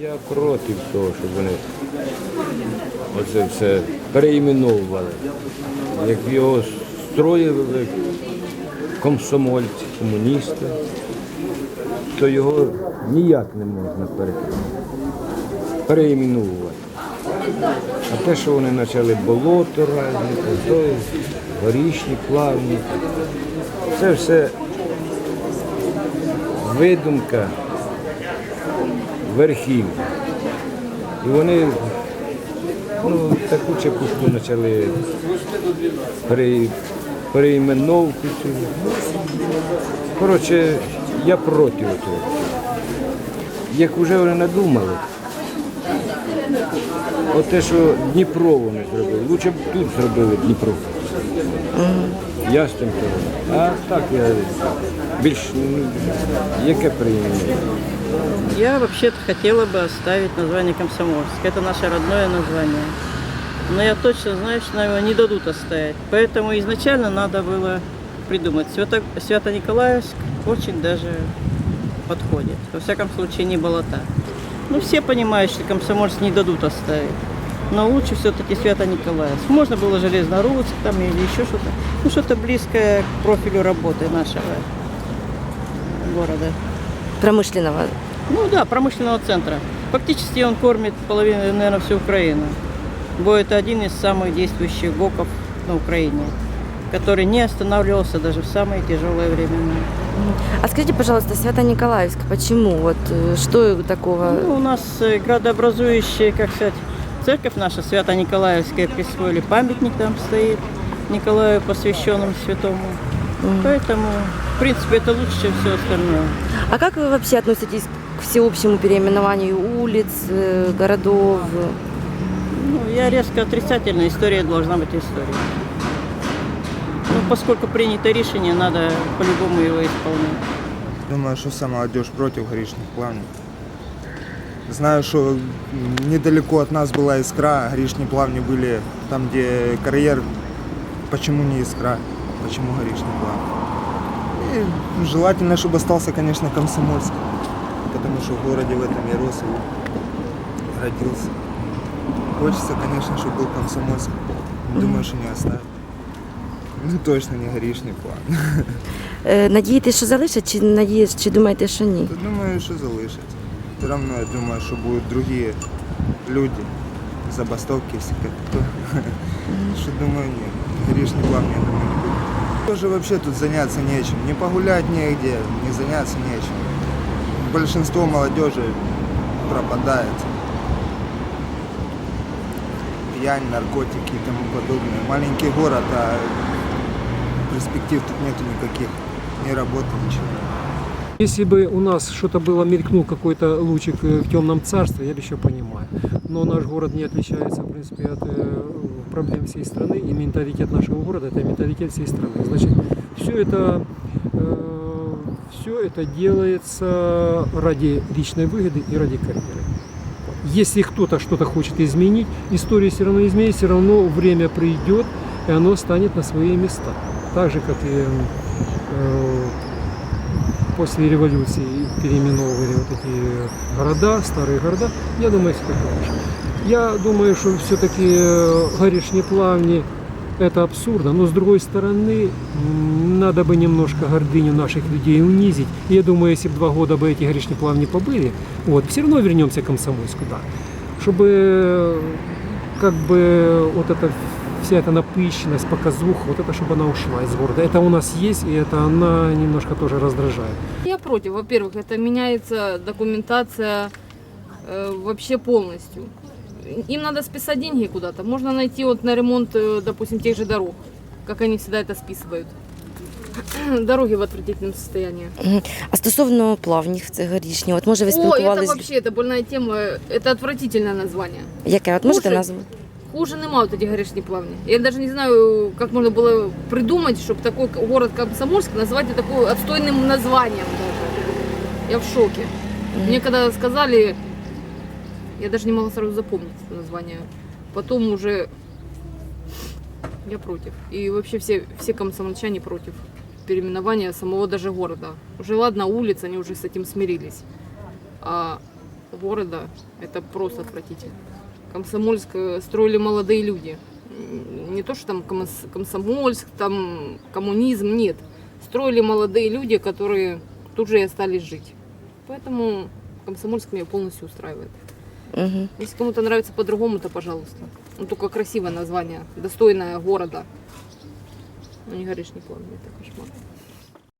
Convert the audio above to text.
Я проти того, щоб вони оце все переіменовували. Як його строїли комсомольці, комуністи, то його ніяк не можна пере- переіменовувати. А те, що вони почали болото разні, горішні, плавні, це все видумка верхів. І вони ну, таку чепуху почали пере, переіменовку. Коротше, я проти того. Як вже вони надумали, от те, що Дніпро вони зробили, лучше б тут зробили Дніпро. Я з тим кажу. А так я більш ну, яке приймення. Я вообще-то хотела бы оставить название Комсомольск. Это наше родное название. Но я точно знаю, что нам его не дадут оставить. Поэтому изначально надо было придумать. Свято, Свято-Николаевск очень даже подходит. Во всяком случае, не болота. Ну, все понимают, что Комсомольск не дадут оставить. Но лучше все-таки Свято-Николаевск. Можно было Железнорудск там или еще что-то. Ну, что-то близкое к профилю работы нашего города. Промышленного. Ну да, промышленного центра. Фактически он кормит половину, наверное, всю Украину. Бо это один из самых действующих ГОКов на Украине, который не останавливался даже в самые тяжелые времена. А скажите, пожалуйста, Свято-Николаевск, почему? Вот э, что такого? Ну, у нас э, градообразующая, как сказать, церковь наша, Свято-Николаевская, присвоили памятник там стоит, Николаю, посвященному святому. Поэтому, в принципе, это лучше, чем все остальное. А как вы вообще относитесь к всеобщему переименованию улиц, э, городов? Ну, я резко отрицательно. История должна быть историей. Ну, поскольку принято решение, надо по-любому его исполнять. Думаю, что вся молодежь против горичных плавней. Знаю, что недалеко от нас была искра, горичные плавни были там, где карьер. Почему не искра? Почему горичные плавни? И желательно, чтобы остался, конечно, Комсомольск. Потому что в городе в этом я рос и родился. Хочется, конечно, чтобы был Комсомольск. Думаю, что не оставит. Ну, точно не горичный план. Е, Надієтесь, що залишать, чи надієш, чи думаєте, що ні? Та думаю, що залишать. Все равно я думаю, що будуть другі люди, забастовки всяке. То, що думаю, ні. Грішні плавні, я думаю, не буде. Тоже вообще тут заняться нечем. Не погулять негде, не заняться нечем. Большинство молодежи пропадает. Пьянь, наркотики и тому подобное. Маленький город, а перспектив тут нету никаких. Ни работы, ничего. Если бы у нас что-то было, мелькнул какой-то лучик э, в темном царстве, я бы еще понимаю. Но наш город не отличается, в принципе, от э, проблем всей страны. И менталитет нашего города – это менталитет всей страны. Значит, все это, все это делается ради личной выгоды и ради карьеры. Если кто-то что-то хочет изменить, история все равно изменится, все равно время придет, и оно станет на свои места. Так же, как и э, после революции переименовывали вот эти города, старые города, я думаю, все такое же. Я думаю, что все-таки горишние плавни это абсурдно, но с другой стороны, м, надо бы немножко гордыню наших людей унизить. И я думаю, если бы два года бы эти горишние плавни побыли, вот, все равно вернемся к Комсомольску, да. Чтобы э, как бы вот эта вся эта напыщенность, показуха, вот это, чтобы она ушла из города. Это у нас есть, и это она немножко тоже раздражает. Я против. Во-первых, это меняется документация э, вообще полностью. Им надо списать деньги куда-то. Можно найти вот на ремонт, э, допустим, тех же дорог, как они всегда это списывают. Дороги в отвратительном состоянии. Мгм. А стосовно плавнів, це горішні, от може ви О, это спілкувалися? вообще, это больная тема. Это отвратительное название. Яке? От можете Слушай, назву? Хуже нема вот этих горячных плавней. Я даже не знаю, как можно было придумать, чтобы такой город Комсомольск назвать вот такой отстойным названием даже. Я в шоке. Мне когда сказали, я даже не могла сразу запомнить это название. Потом уже я против. И вообще все, все комсомольчане против переименования самого даже города. Уже ладно улиц, они уже с этим смирились. А города, это просто отвратительно. Комсомольск э, строили молодые люди. Не то, что там комс- комсомольск, там коммунизм, нет. Строили молодые люди, которые тут же и остались жить. Поэтому Комсомольск меня полностью устраивает. Мгм. Если кому-то нравится по-другому, то пожалуйста. Ну, только красивое название, достойное города. Ну, не горишь, не плавно, это кошмар.